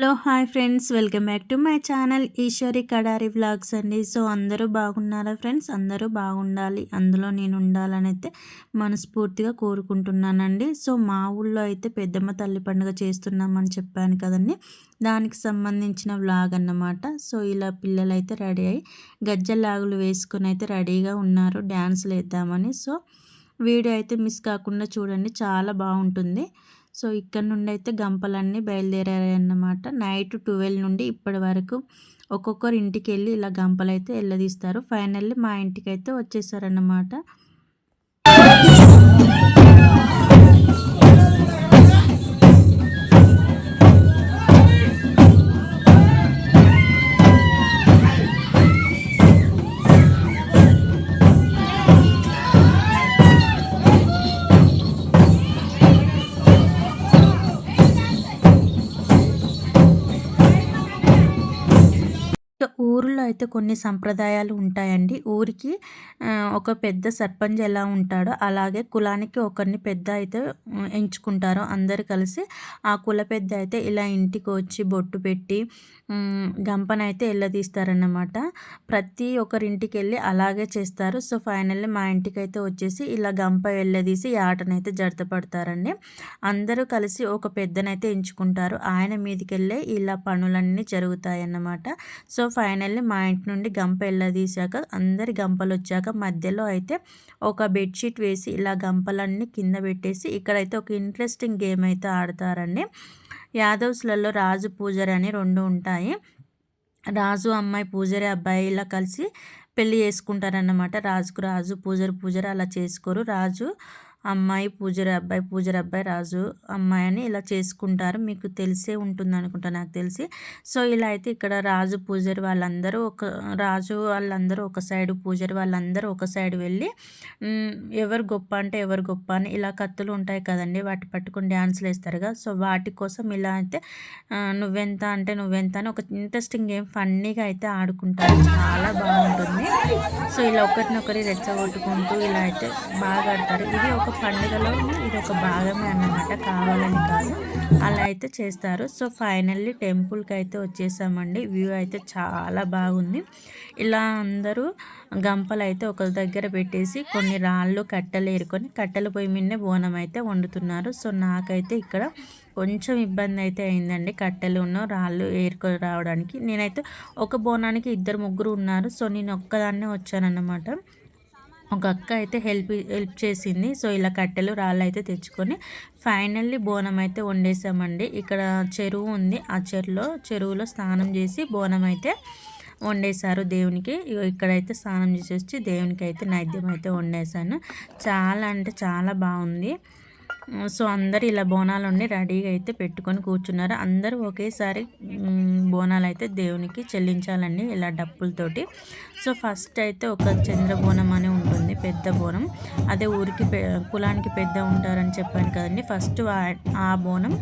Hello hi friends. Welcome back to my channel Eshwari Kadari vlogs అండి. So అందరూ బాగున్నారా friends? అందరూ బాగుండాలి. అందులో నేను ఉండాలని అయితే మనస్ఫూర్తిగా కోరుకుంటున్నానండి. సో మా ఊళ్ళో అయితే పెద్దమ్మ తల్లి పండుగ చేస్తున్నామని చెప్పాను కదండి. దానికి సంబంధించిన వ్లాగ్ అన్నమాట. సో ఇలా పిల్లలు అయితే రెడీ అయ్యి గజ్జలాగులు వేసుకొని అయితే రెడీగా ఉన్నారు. డ్యాన్స్లు వేద్దామని. సో వీడియో అయితే మిస్ కాకుండా చూడండి. చాలా బాగుంటుంది. సో ఇక్కడ నుండి అయితే గంపలన్నీ బయలుదేరాయన్నమాట నైట్ ట్వెల్వ్ నుండి ఇప్పటి వరకు ఒక్కొక్కరు ఇంటికి వెళ్ళి ఇలా గంపలు అయితే వెళ్ళదీస్తారు ఫైనల్లీ మా ఇంటికి అయితే వచ్చేసారన్నమాట. అయితే కొన్ని సంప్రదాయాలు ఉంటాయండి. ఊరికి ఒక పెద్ద సర్పంచ్ ఎలా ఉంటాడో అలాగే కులానికి ఒకరిని పెద్ద అయితే ఎంచుకుంటారు. అందరు కలిసి ఆ కుల పెద్ద అయితే ఇలా ఇంటికి వచ్చి బొట్టు పెట్టి గంపనైతే ఎల్లదీస్తారన్నమాట. ప్రతి ఒక్కరింటికి వెళ్ళి అలాగే చేస్తారు. సో ఫైనల్లీ మా ఇంటికి అయితే వచ్చేసి ఇలా గంప వెళ్ళదీసి ఈ ఆటనైతే జడతపడతారండి అందరూ కలిసి ఒక పెద్దనైతే ఎంచుకుంటారు. ఆయన మీదకి వెళ్ళే ఇలా పనులన్నీ జరుగుతాయన్నమాట. సో ఫైనల్లీ మా పాయింట్ నుండి గంప తీసాక అందరి గంపలు వచ్చాక మధ్యలో అయితే ఒక బెడ్షీట్ వేసి ఇలా గంపలన్నీ కింద పెట్టేసి ఇక్కడైతే ఒక ఇంట్రెస్టింగ్ గేమ్ అయితే ఆడతారండి. యాదవ్స్లలో రాజు పూజారి అని రెండు ఉంటాయి. రాజు అమ్మాయి పూజారి అబ్బాయి ఇలా కలిసి పెళ్ళి చేసుకుంటారన్నమాట. రాజుకు రాజు పూజారి పూజారి అలా చేసుకోరు. రాజు అమ్మాయి పూజరి అబ్బాయి పూజరి అబ్బాయి రాజు అమ్మాయి అని ఇలా చేసుకుంటారు. మీకు తెలిసే ఉంటుంది అనుకుంటా నాకు తెలిసి. సో ఇలా అయితే ఇక్కడ రాజు పూజరి వాళ్ళందరూ ఒక రాజు వాళ్ళందరూ ఒక సైడ్ పూజరి వాళ్ళందరూ ఒక సైడ్ వెళ్ళి ఎవరు గొప్ప అంటే ఎవరు గొప్ప అని ఇలా కత్తులు ఉంటాయి కదండి వాటి పట్టుకుని డ్యాన్సులు వేస్తారుగా సో వాటి కోసం ఇలా అయితే నువ్వెంత అంటే నువ్వెంత అని ఒక ఇంట్రెస్టింగ్ గేమ్ ఫన్నీగా అయితే ఆడుకుంటారు. చాలా బాగుంటుంది. సో ఇలా ఒకరినొకరి రెచ్చగొట్టుకుంటూ ఇలా అయితే బాగా ఆడతారు. ఇది ఒక పండుగలో ఇది ఒక భాగమే అన్నమాట. కావాలని కాదు. అలా అయితే చేస్తారు. సో ఫైనల్లీ టెంపుల్కి అయితే వచ్చేసామండి. వ్యూ అయితే చాలా బాగుంది. ఇలా అందరూ గంపలు అయితే ఒక దగ్గర పెట్టేసి కొన్ని రాళ్ళు కట్టెలు ఏరుకొని కట్టెల పొయ్యి మీదనే బోనం అయితే వండుతున్నారు. సో నాకైతే ఇక్కడ కొంచెం ఇబ్బంది అయితే అయిందండి కట్టెలు ఉన్న రాళ్ళు ఏరుకొని రావడానికి. నేనైతే ఒక బోనానికి ఇద్దరు ముగ్గురు ఉన్నారు. సో నేను ఒక్కదాన్నే వచ్చానన్నమాట. ఒక అక్క అయితే హెల్ప్ హెల్ప్ చేసింది. సో ఇలా కట్టెలు రాళ్ళు అయితే తెచ్చుకొని ఫైనల్లీ బోనం అయితే వండేసామండి. ఇక్కడ చెరువు ఉంది. ఆ చెరువులో చెరువులో స్నానం చేసి బోనం అయితే వండేశారు దేవునికి. ఇక్కడైతే స్నానం చేసి దేవునికి అయితే నైద్యం అయితే వండేసాను చాలా అంటే చాలా బాగుంది. సో అందరు ఇలా బోనాలు ఉండి రెడీగా అయితే పెట్టుకొని కూర్చున్నారు. అందరూ ఒకేసారి బోనాలు అయితే దేవునికి చెల్లించాలండి ఇలా డప్పులతోటి. సో ఫస్ట్ అయితే ఒక చంద్ర బోనం అని ఉంటుంది పెద్ద బోనం. అదే ఊరికి కులానికి పెద్ద ఉంటారని చెప్పాను కదండి. ఫస్ట్ ఆ బోనం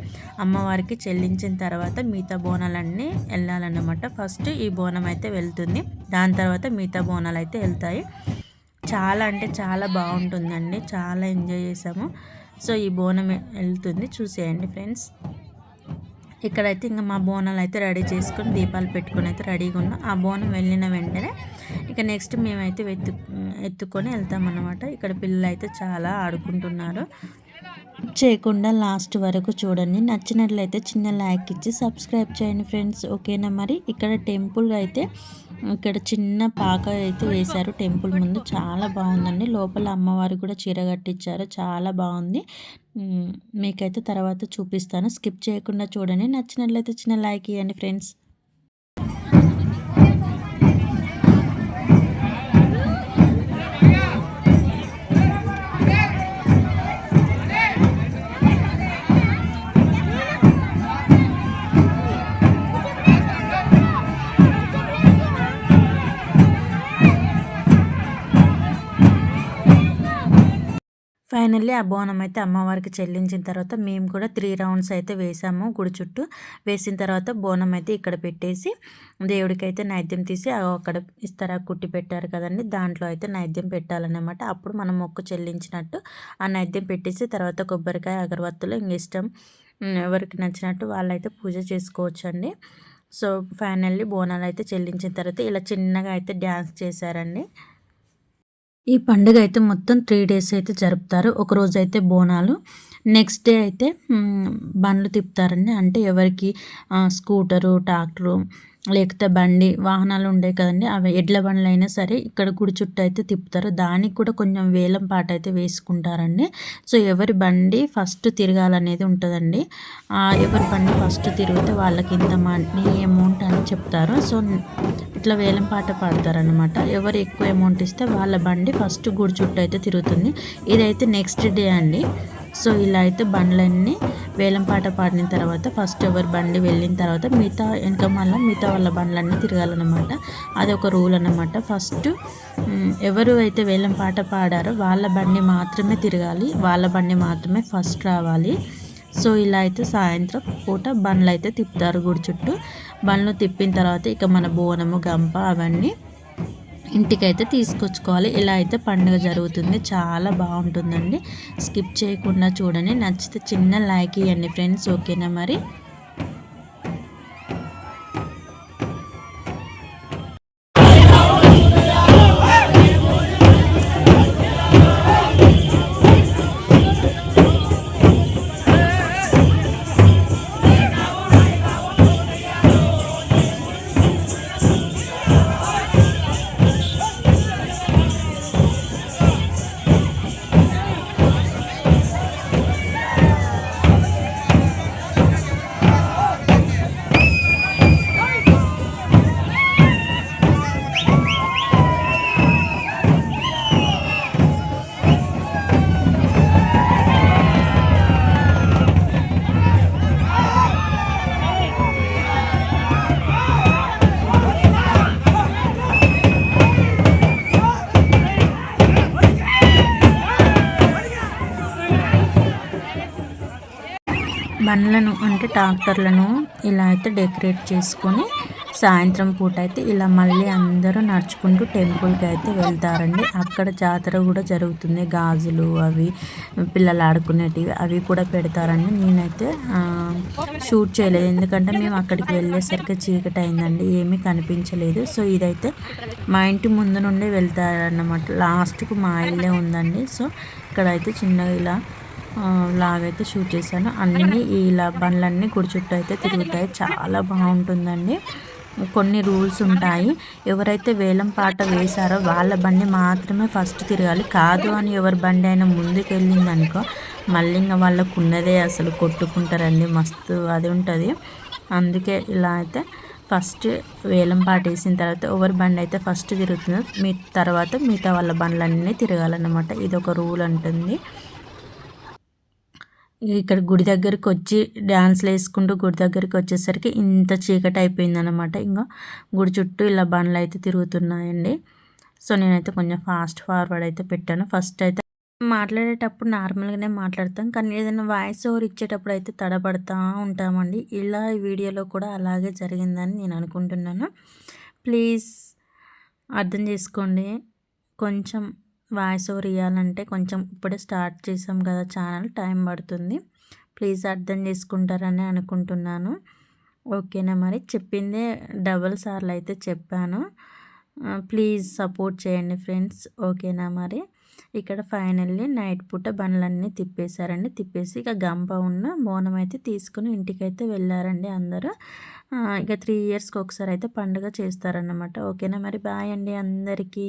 అమ్మవారికి చెల్లించిన తర్వాత మిగతా బోనాలన్నీ వెళ్ళాలన్నమాట. ఫస్ట్ ఈ బోనం అయితే వెళ్తుంది. దాని తర్వాత మిగతా బోనాలు అయితే వెళ్తాయి. చాలా అంటే చాలా బాగుంటుందండి. చాలా ఎంజాయ్ చేసాము. సో ఈ బోనం వెళ్తుంది. చూసేయండి ఫ్రెండ్స్. ఇక్కడైతే ఇంకా మా బోనాలు అయితే రెడీ చేసుకొని దీపాలు పెట్టుకుని అయితే రెడీగా ఉన్నాం. ఆ బోనం వెళ్ళిన వెంటనే ఇక నెక్స్ట్ మేమైతే ఎత్తు ఎత్తుకొని వెళ్తామన్నమాట ఇక్కడ పిల్లలు అయితే చాలా ఆడుకుంటున్నారు. చేయకుండా లాస్ట్ వరకు చూడండి. నచ్చినట్లయితే చిన్న లైక్ ఇచ్చి సబ్స్క్రైబ్ చేయండి ఫ్రెండ్స్ ఓకేనా మరి? ఇక్కడ టెంపుల్ అయితే ఇక్కడ చిన్న పాక అయితే వేశారు టెంపుల్ ముందు. చాలా బాగుందండి. లోపల అమ్మవారు కూడా చీర కట్టించారు. చాలా బాగుంది. మీకైతే తర్వాత చూపిస్తాను. స్కిప్ చేయకుండా చూడండి. నచ్చినట్లయితే చిన్న లైక్ ఇవ్వండి ఫ్రెండ్స్ ఫైనల్లీ ఆ బోనం అయితే అమ్మవారికి చెల్లించిన తర్వాత మేము కూడా త్రీ రౌండ్స్ అయితే వేసాము గుడి చుట్టూ. వేసిన తర్వాత బోనం అయితే ఇక్కడ పెట్టేసి దేవుడికైతే నైద్యం తీసి అక్కడ ఇస్తారా? కుట్టి పెట్టారు కదండి దాంట్లో అయితే నైద్యం పెట్టాలన్నమాట. అప్పుడు మనం మొక్కు చెల్లించినట్టు ఆ నైద్యం పెట్టేసి తర్వాత కొబ్బరికాయ అగరవత్తులు ఇంక ఇష్టం ఎవరికి నచ్చినట్టు వాళ్ళైతే పూజ చేసుకోవచ్చండి. సో ఫైనల్లీ బోనాలు అయితే చెల్లించిన తర్వాత ఇలా చిన్నగా అయితే డ్యాన్స్ చేశారండి. ఈ పండుగ అయితే మొత్తం త్రీ డేస్ అయితే జరుపుతారు. ఒక రోజు అయితే బోనాలు నెక్స్ట్ డే అయితే బండ్లు తిప్పుతారండి. అంటే ఎవరికి స్కూటరు ట్రాక్టరు లేకపోతే బండి వాహనాలు ఉండే కదండి అవి ఎడ్ల బండ్లు అయినా సరే ఇక్కడ గుడి చుట్టూ అయితే తిప్పుతారు. దానికి కూడా కొంచెం వేలం పాట అయితే వేసుకుంటారండి. సో ఎవరి బండి ఫస్ట్ తిరగాలనేది ఉంటుందండి. ఎవరి బండి ఫస్ట్ తిరిగితే వాళ్ళకి ఇంత మనీ ఏమో చెప్తారు. సో ఇట్లా వేలం పాట పాడతారనమాట ఎవరు ఎక్కువ అమౌంట్ ఇస్తే వాళ్ళ బండి ఫస్ట్ గుడి చుట్టూ అయితే తిరుగుతుంది. ఇదైతే నెక్స్ట్ డే అండి. సో ఇలా అయితే బండ్లన్నీ వేలం పాట పాడిన తర్వాత ఫస్ట్ ఎవరి బండి వెళ్ళిన తర్వాత మిగతా వెనక మళ్ళీ మిగతా వాళ్ళ బండ్లన్నీ తిరగాలన్నమాట. అది ఒక రూల్ అన్నమాట. ఫస్ట్ ఎవరు అయితే వేలం పాట పాడారో వాళ్ళ బండి మాత్రమే తిరగాలి. వాళ్ళ బండి మాత్రమే ఫస్ట్ రావాలి. సో ఇలా అయితే సాయంత్రం పూట బండ్లు అయితే తిప్పుతారు గుడి చుట్టూ. బండ్లు తిప్పిన తర్వాత ఇక మన బోనము గంప అవన్నీ ఇంటికైతే తీసుకొచ్చుకోవాలి. ఇలా అయితే పండుగ జరుగుతుంది. చాలా బాగుంటుందండి. స్కిప్ చేయకుండా చూడండి. నచ్చితే చిన్న లైక్ ఇవ్వండి ఫ్రెండ్స్. ఓకేనా మరి? బండ్లను అంటే ట్రాక్టర్లను ఇలా అయితే డెకరేట్ చేసుకొని సాయంత్రం పూట అయితే ఇలా మళ్ళీ అందరూ నడుచుకుంటూ టెంపుల్కి అయితే వెళ్తారండి. అక్కడ జాతర కూడా జరుగుతుంది. గాజులు అవి పిల్లలు ఆడుకునేటివి అవి కూడా పెడతారండి. నేనైతే షూట్ చేయలేదు. ఎందుకంటే మేము అక్కడికి వెళ్ళేసరికి చీకటి అయిందండి. ఏమీ కనిపించలేదు. సో ఇదైతే మా ఇంటి ముందు నుండే వెళ్తారన్నమాట. లాస్ట్కు మా ఇల్లే ఉందండి. సో ఇక్కడైతే చిన్నగా ఇలా లాగైతే షూట్ చేశాను. అన్నీ ఇలా బండ్లన్నీ గుడి చుట్టూ అయితే తిరుగుతాయి. చాలా బాగుంటుందండి. కొన్ని రూల్స్ ఉంటాయి. ఎవరైతే వేలం పాట వేశారో వాళ్ళ బండి మాత్రమే ఫస్ట్ తిరగాలి. కాదు అని ఎవరి బండి అయినా ముందుకు వెళ్ళింది అనుకో మళ్ళీ ఇంకా వాళ్ళకు ఉన్నదే అసలు కొట్టుకుంటారండి. మస్తు అది ఉంటుంది. అందుకే ఇలా అయితే ఫస్ట్ వేలం పాట వేసిన తర్వాత ఎవరి బండి అయితే ఫస్ట్ తిరుగుతుందో మీ తర్వాత మిగతా వాళ్ళ బండ్లన్నీ తిరగాలన్నమాట. ఇది ఒక రూల్ ఉంటుంది ఇక్కడ గుడి దగ్గరికి వచ్చి డ్యాన్స్లు వేసుకుంటూ గుడి దగ్గరికి వచ్చేసరికి ఇంత చీకటి అయిపోయిందనమాట ఇంకా గుడి చుట్టూ ఇలా బండ్లు అయితే తిరుగుతున్నాయండి. సో నేనైతే కొంచెం ఫాస్ట్ ఫార్వర్డ్ అయితే పెట్టాను. ఫస్ట్ అయితే మాట్లాడేటప్పుడు నార్మల్గానే మాట్లాడతాం. కానీ ఏదైనా వాయిస్ ఓవర్ ఇచ్చేటప్పుడు అయితే తడబడతా ఉంటామండి. ఇలా ఈ వీడియోలో కూడా అలాగే జరిగిందని నేను అనుకుంటున్నాను. ప్లీజ్ అర్థం చేసుకోండి. కొంచెం వాయిస్ ఓవర్ ఇవ్వాలంటే కొంచెం ఇప్పుడే స్టార్ట్ చేసాం కదా ఛానల్ టైం పడుతుంది. ప్లీజ్ అర్థం చేసుకుంటారని అనుకుంటున్నాను. ఓకేనా మరి? చెప్పిందే డబల్ సార్లు అయితే చెప్పాను. ప్లీజ్ సపోర్ట్ చేయండి ఫ్రెండ్స్. ఓకేనా మరి? ఇక్కడ ఫైనల్లీ నైట్ పూట బండ్లన్నీ తిప్పేశారండి. తిప్పేసి ఇక గంప ఉన్న బోనం అయితే తీసుకుని ఇంటికైతే వెళ్ళారండి అందరూ. ఇక త్రీ ఇయర్స్కి ఒకసారి అయితే పండుగ చేస్తారన్నమాట. ఓకేనా మరి? బాయ్ అండి అందరికీ.